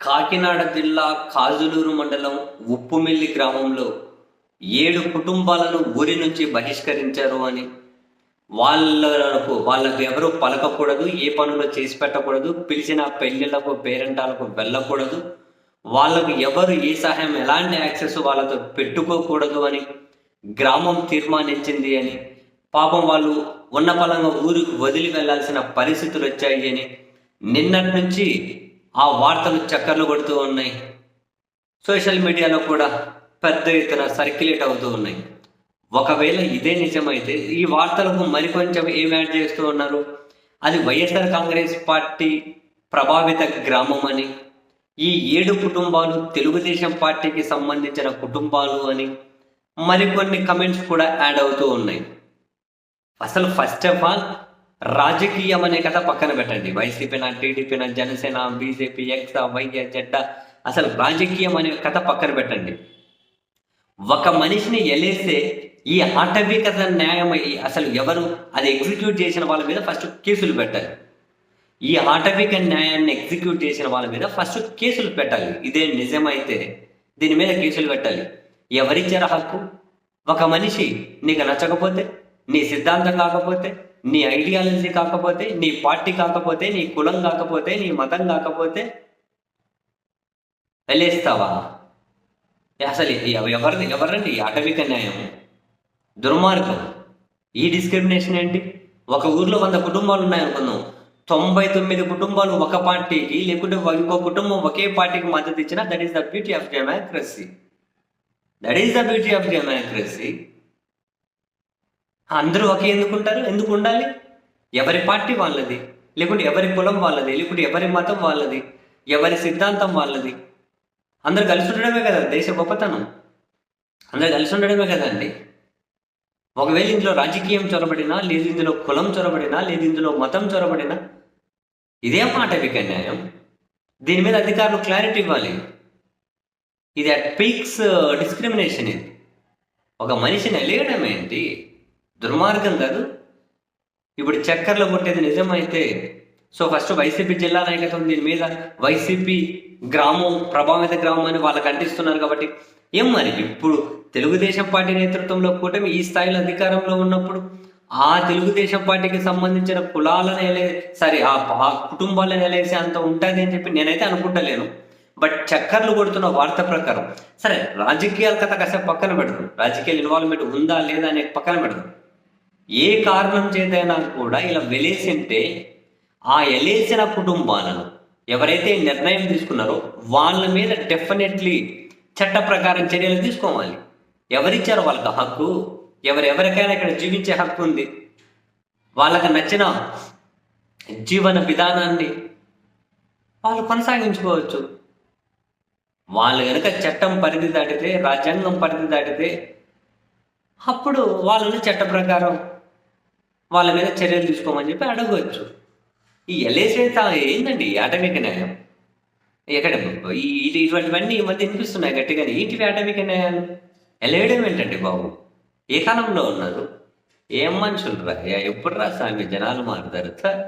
కాకినాడ జిల్లా కాజులూరు మండలం ఉప్పుమిల్లి గ్రామంలో ఏడు కుటుంబాలను ఊరి నుంచి బహిష్కరించారు అని వాళ్ళకు వాళ్ళకు ఎవరు పలకకూడదు ఏ పనులు చేసి పెట్టకూడదు పిలిచిన పెళ్ళిళ్ళకు పేరెంటాలకు వెళ్ళకూడదు వాళ్ళకు ఎవరు ఏ సహాయం ఎలాంటి యాక్సెస్ వాళ్ళతో పెట్టుకోకూడదు అని గ్రామం తీర్మానించింది అని పాపం వాళ్ళు ఉన్న పలంగా ఊరికి వదిలి వెళ్ళాల్సిన పరిస్థితులు వచ్చాయి అని నిన్నటి నుంచి ఆ వార్తలు చక్కర్లు కొడుతూ ఉన్నాయి. సోషల్ మీడియాలో కూడా పెద్ద ఎత్తున సర్క్యులేట్ అవుతూ ఉన్నాయి. ఒకవేళ ఇదే నిజమైతే ఈ వార్తలకు మరికొంచెం ఏం యాడ్ చేస్తూ ఉన్నారు? అది వైఎస్ఆర్ కాంగ్రెస్ పార్టీ ప్రభావిత గ్రామం అని ఈ ఏడు కుటుంబాలు తెలుగుదేశం పార్టీకి సంబంధించిన కుటుంబాలు అని మరికొన్ని కమెంట్స్ కూడా యాడ్ అవుతూ ఉన్నాయి. అసలు ఫస్ట్ ఆఫ్ ఆల్ రాజకీయం అనే కథ పక్కన పెట్టండి. వైసీపీనా టీడీపీనా జనసేన బీజేపీ ఎక్స్ వైద్య జెడ్డ అసలు రాజకీయం అనే కథ పక్కన పెట్టండి. ఒక మనిషిని ఎలేస్తే ఈ ఆటవికత న్యాయం అసలు ఎవరు అది ఎగ్జిక్యూట్ చేసిన వాళ్ళ మీద ఫస్ట్ కేసులు పెట్టాలి. ఈ ఆటవిక న్యాయాన్ని ఎగ్జిక్యూట్ చేసిన వాళ్ళ మీద ఫస్ట్ కేసులు పెట్టాలి. ఇదే నిజమైతే దీని మీద కేసులు పెట్టాలి. ఎవరిచ్చారు హక్కు? ఒక మనిషి నీకు నచ్చకపోతే నీ సిద్ధాంతం కాకపోతే నీ ఐడియాలజీ కాకపోతే నీ పార్టీ కాకపోతే నీ కులం కాకపోతే నీ మతం కాకపోతే వెళ్ళేస్తావా? అసలు ఎవ- ఎవరిది ఎవరండి ఈ ఆటవిక న్యాయం దుర్మార్గం. ఈ డిస్క్రిమినేషన్ ఏంటి? ఒక ఊర్లో వంద కుటుంబాలు ఉన్నాయనుకుందాం. తొంభై తొమ్మిది కుటుంబాలు ఒక పార్టీకి లేకుంటే ఇంకో కుటుంబం ఒకే పార్టీకి మద్దతు ఇచ్చినా that is the beauty of democracy that is the beauty of democracy అందరూ ఒకే ఎందుకుంటారు ఎందుకు ఉండాలి? ఎవరి పార్టీ వాళ్ళది? లేకుంటే ఎవరి కులం వాళ్ళది? లేకుంటే ఎవరి మతం వాళ్ళది? ఎవరి సిద్ధాంతం వాళ్ళది? అందరు కలిసి ఉండడమే కదా దేశ గొప్పతనం? అందరు కలిసి ఉండడమే కదండి ఒకవేళ ఇందులో రాజకీయం చొరబడినా లేదు ఇందులో కులం చొరబడినా లేదు ఇందులో మతం చొరబడినా ఇదే మాట న్యాయం దీని మీద అధికారులు క్లారిటీ ఇవ్వాలి. ఇది అట్ పీక్స్ డిస్క్రిమినేషన్ ఇది. ఒక మనిషిని ఎలియడం ఏంటి దుర్మార్గం కాదు. ఇప్పుడు చక్కర్లు కొట్టేది నిజమైతే సో ఫస్ట్ వైసీపీ జిల్లా నాయకత్వం దీని మీద వైసీపీ గ్రామం ప్రభావిత గ్రామం అని వాళ్ళకి అంటిస్తున్నారు కాబట్టి ఏం మరి? ఇప్పుడు తెలుగుదేశం పార్టీ నేతృత్వంలో కూటమి ఈ స్థాయిలో అధికారంలో ఉన్నప్పుడు ఆ తెలుగుదేశం పార్టీకి సంబంధించిన కులాలను ఎలే సారీ ఆ కుటుంబాలను ఎలేసి అంత ఉంటుంది అని చెప్పి నేనైతే అనుకుంటలేను. బట్ చక్కర్లు కొడుతున్న వార్త ప్రకారం సరే రాజకీయాల కథ కాసేపు పక్కన పెడదాం. రాజకీయాల ఇన్వాల్వ్మెంట్ ఉందా లేదా అనే పక్కన పెడదాం. ఏ కారణం చేతైనా కూడా ఇలా వెలేసింటే ఆ ఎలేసిన కుటుంబాలను ఎవరైతే నిర్ణయం తీసుకున్నారో వాళ్ళ మీద డెఫినెట్లీ చట్ట ప్రకారం చర్యలు తీసుకోవాలి. ఎవరిచ్చారో వాళ్ళకి హక్కు ఎవరెవరికైనా ఇక్కడ జీవించే హక్కు ఉంది. వాళ్ళకి నచ్చిన జీవన విధానాన్ని వాళ్ళు కొనసాగించుకోవచ్చు. వాళ్ళు కనుక చట్టం పరిధి దాటితే రాజ్యాంగం పరిధి దాటితే అప్పుడు వాళ్ళని చట్ట ప్రకారం వాళ్ళ మీద చర్యలు తీసుకోమని చెప్పి అడగవచ్చు ఈ ఎల్ఏసేత ఏందండి ఈ న్యాయం? ఎక్కడ ఇది ఇటువంటివన్నీ ఈ మధ్య వినిపిస్తున్నాయి గట్టిగానే ఏంటివి అటమిక్ న్యాయాలు? ఎలేయడం ఏంటండి బాబు? ఏ కాలంలో ఉన్నారు? ఏం మనుషులు రా? ఎప్పుడు రా స్వామి? జనాలు మారుతారు. సార్